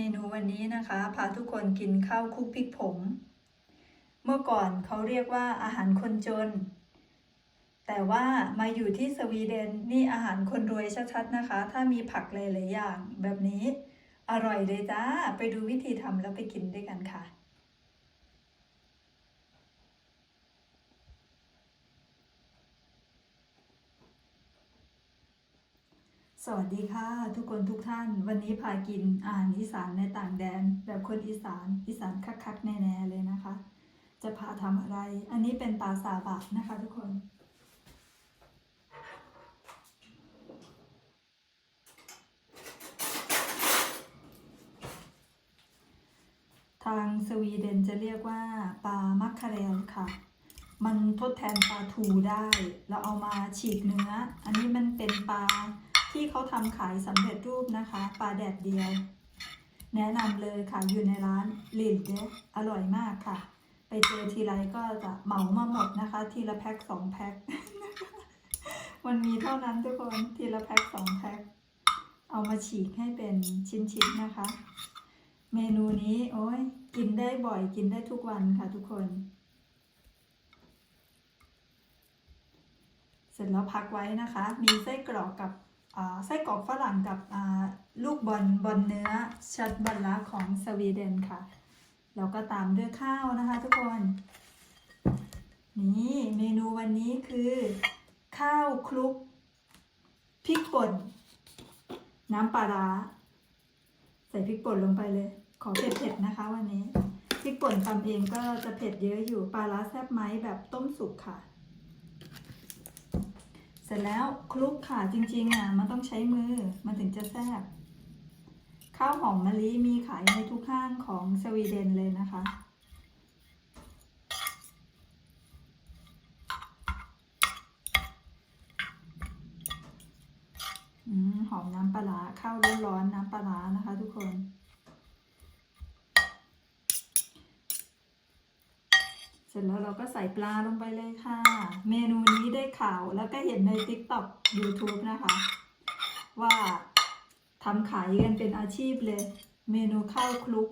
เมนูวันนี้นะคะพาทุกคนกินข้าวคุกพริกผง เมื่อก่อนเขาเรียกว่าอาหารคนจน แต่ว่ามาอยู่ที่สวีเดนนี่อาหารคนรวยชัดๆนะคะ ถ้ามีผักหลายๆอย่างแบบนี้ อร่อยเลยจ้า ไปดูวิธีทำแล้วไปกินด้วยกันค่ะ สวัสดีค่ะ ทุกคนทุกท่าน วันนี้พากินอาหารอีสานในต่างแดน แบบคนอีสานอีสานคักๆแน่ๆเลยนะคะ จะพาทำอะไร อันนี้เป็นปลาซาบะนะคะทุกคน ทางสวีเดนจะเรียกว่าปลามัคคาเรลค่ะมันทดแทนปลาทูได้ เราเอามาฉีกเนื้อ อันนี้มันเป็นปลา ที่เขาทำขายสำเร็จรูปนะคะปลาแดดเดียว แนะนำเลยค่ะอยู่ในร้านลินเดอร่อยมากค่ะ ไปเจอทีไรก็จะเหมามาหมดนะคะ ทีละแพ็คสองแพ็คมันมีเท่านั้นทุกคนทีละแพ็คสองแพ็คเอามาฉีกให้เป็นชิ้นๆนะคะ เมนูนี้โอ้ยกินได้บ่อยกินได้ทุกวันค่ะทุกคน เสร็จแล้วพักไว้นะคะ มีไส้กรอกกับ ไส้กรอกฝรั่งกับลูกบอลบอลเนื้อชัดบัลลาของสวีเดนค่ะ แล้วก็ตามด้วยข้าวนะคะทุกคน นี่เมนูวันนี้คือ ข้าวคลุกพริกป่น น้ำปลาร้าใส่พริกป่นลงไปเลย ขอเผ็ดๆนะคะวันนี้พริกป่นทำเองก็จะเผ็ดเยอะอยู่ปลาร้าแซ่บไหมแบบต้มสุกค่ะ เสร็จแล้วคลุกค่ะจริงๆอะมันต้องใช้มือมันถึงจะแซ่บข้าวหอมมะลิมีขายในทุกห้างของสวีเดนเลยนะคะอืมหอมน้ำปลาร้าข้าวร้อนๆน้ำปลาร้านะคะทุกคน เสร็จแล้วเราก็ใส่ปลาลงไปเลยค่ะ เมนูนี้ได้ข่าวแล้วก็เห็นใน TikTok YouTube นะคะ ว่าทำขายกันเป็นอาชีพเลย เมนูข้าวคลุก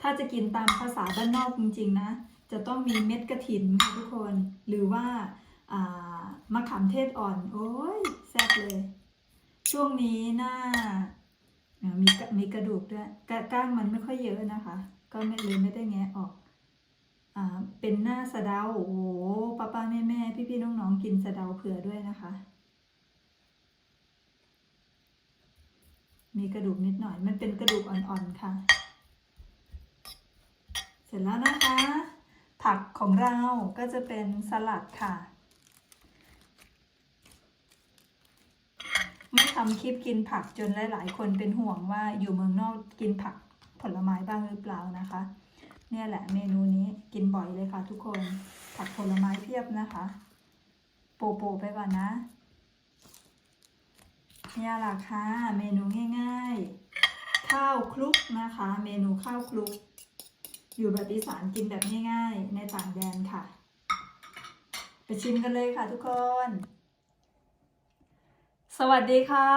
ถ้าจะกินตามภาษาบ้านนอกจริงๆนะ จะต้องมีเม็ดกระถินค่ะทุกคน หรือว่าามะขามเทศอ่อน โอ้ยแซ่บเลย ช่วงนี้หน้าอ่ามีกระมีกระดูกด้วย ก้างมันไม่ค่อยเยอะนะคะ ก็ไม่เลยไม่ได้แงะออก เป็นหน้าสะเดา โอ้โหป้าป้าแม่แม่พี่พี่ๆน้องๆกินสะเดาเผื่อด้วยนะคะ มีกระดูกนิดหน่อย มันเป็นกระดูกอ่อนๆค่ะ เสร็จแล้วนะคะ ผักของเราก็จะเป็นสลัดค่ะ ไม่ทำคลิปกินผักจนหลาย ๆ คนเป็นห่วงว่าอยู่เมืองนอกกินผักผลไม้บ้างหรือเปล่านะคะ เนี่ยแหละเมนูนี้กินบ่อยเลยค่ะทุกคน ผักผลไม้เพียบนะคะ โปโปไปก่อนนะ เนี่ยแหละค่ะเมนูง่ายๆ ข้าวคลุกนะคะ เมนูข้าวคลุก อยู่แบบอีสานกินแบบง่ายๆ ในต่างแดนค่ะ ไปชิมกันเลยค่ะทุกคน สวัสดีค่ะ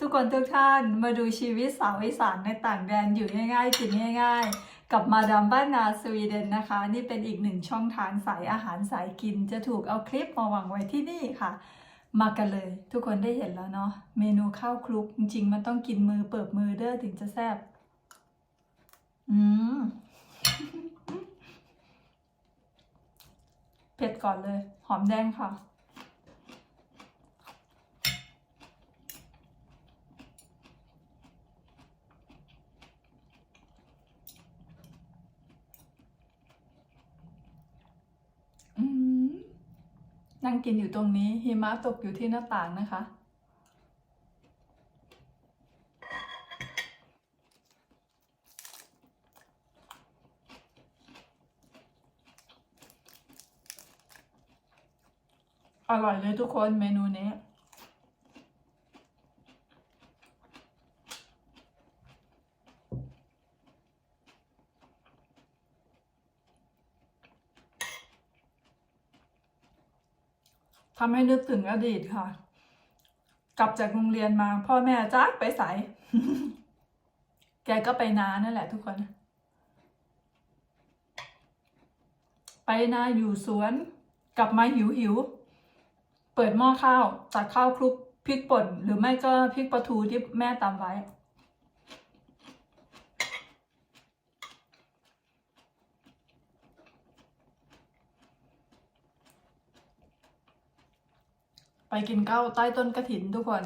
ทุกคนทุกท่านมาดูชีวิตสาวอีสานในต่างแดนอยู่ง่ายๆกินง่าย ๆ กับมาดามบ้านนาสวีเดนนะคะ นี่เป็นอีกหนึ่งช่องทางสายอาหารสายกิน จะถูกเอาคลิปมาวางไว้ที่นี่ค่ะ มากันเลย ทุกคนได้เห็นแล้วเนาะเมนูข้าวคลุก จริงๆ มันต้องกินมือเปิบมือเด้อถึงจะแซ่บอืมเผ็ดก่อนเลย หอมแดงค่ะ อืม นั่งกินอยู่ตรงนี้หิมะตกอยู่ที่หน้าต่างนะคะ อร่อยเลยทุกคนเมนูนี้ ทำให้นึกถึงอดีตค่ะ กลับจากโรงเรียนมา พ่อแม่จ้าไปใสแกก็ไปนานั่นแหละทุกคน ไปนาอยู่สวน กลับมาหิวหิว เปิดหม้อข้าวตักข้าวคลุกพริกป่น หรือไม่ก็พริกปลาทูที่แม่ตำไว้ ไปกินข้าวใต้ต้นกระถินทุกคน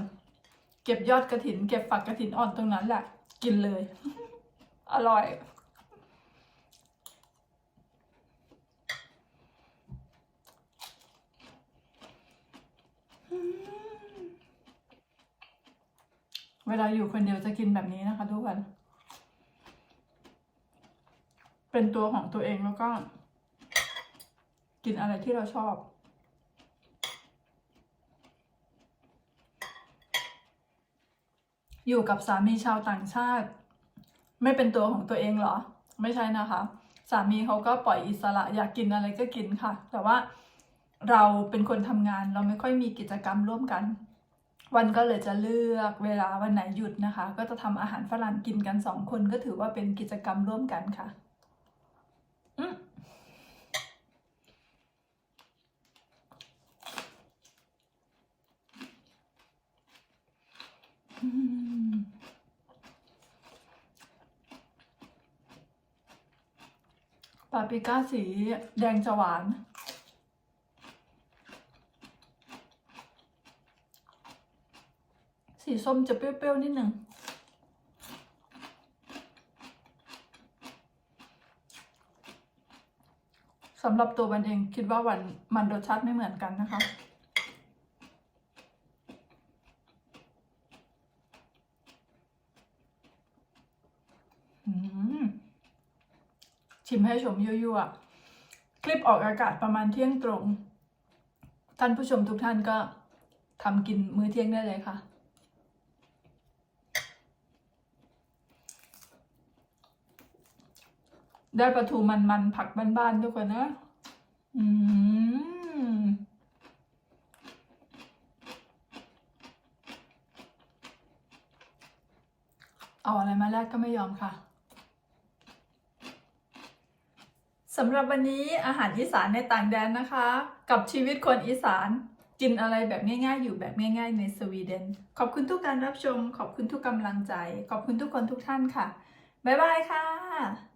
เก็บยอดกระถิน เก็บฝักกระถินอ่อนตรงนั้นแหละ กินเลย อร่อย เวลาอยู่คนเดียวจะกินแบบนี้นะคะทุกคน เป็นตัวของตัวเองแล้วก็ กินอะไรที่เราชอบ อยู่กับสามีชาวต่างชาติ ไม่เป็นตัวของตัวเองเหรอ ไม่ใช่นะคะ สามีเขาก็ปล่อยอิสระอยากกินอะไรก็กินค่ะ แต่ว่าเราเป็นคนทำงานเราไม่ค่อยมีกิจกรรมร่วมกัน วันก็เลยจะเลือกเวลาวันไหนหยุดนะคะ ก็จะทำอาหารฝรั่งกินกันสองคนก็ถือว่าเป็นกิจกรรมร่วมกันค่ะ ปาปริก้าสีแดงจะหวาน สีส้มจะเปรี้ยวๆนิดหนึ่งสำหรับตัวมันเองคิดว่าวันมันรสชาติไม่เหมือนกันนะคะ อืม ชิมให้ชมยั่วๆ คลิปออกอากาศประมาณเที่ยงตรง ท่านผู้ชมทุกท่านก็ทำกินมื้อเที่ยงได้เลยค่ะได้ปลาทูมันๆผักบ้านๆทุกคนนะ อืม เอาอะไรมาแลกก็ไม่ยอมค่ะ สำหรับวันนี้อาหารอีสานในต่างแดนนะคะ กับชีวิตคนอีสานกินอะไรแบบง่ายๆ อยู่แบบง่ายๆ ในสวีเดน ขอบคุณทุกการรับชม ขอบคุณทุกกำลังใจ ขอบคุณทุกคนทุกท่านค่ะ บ๊ายบายค่ะ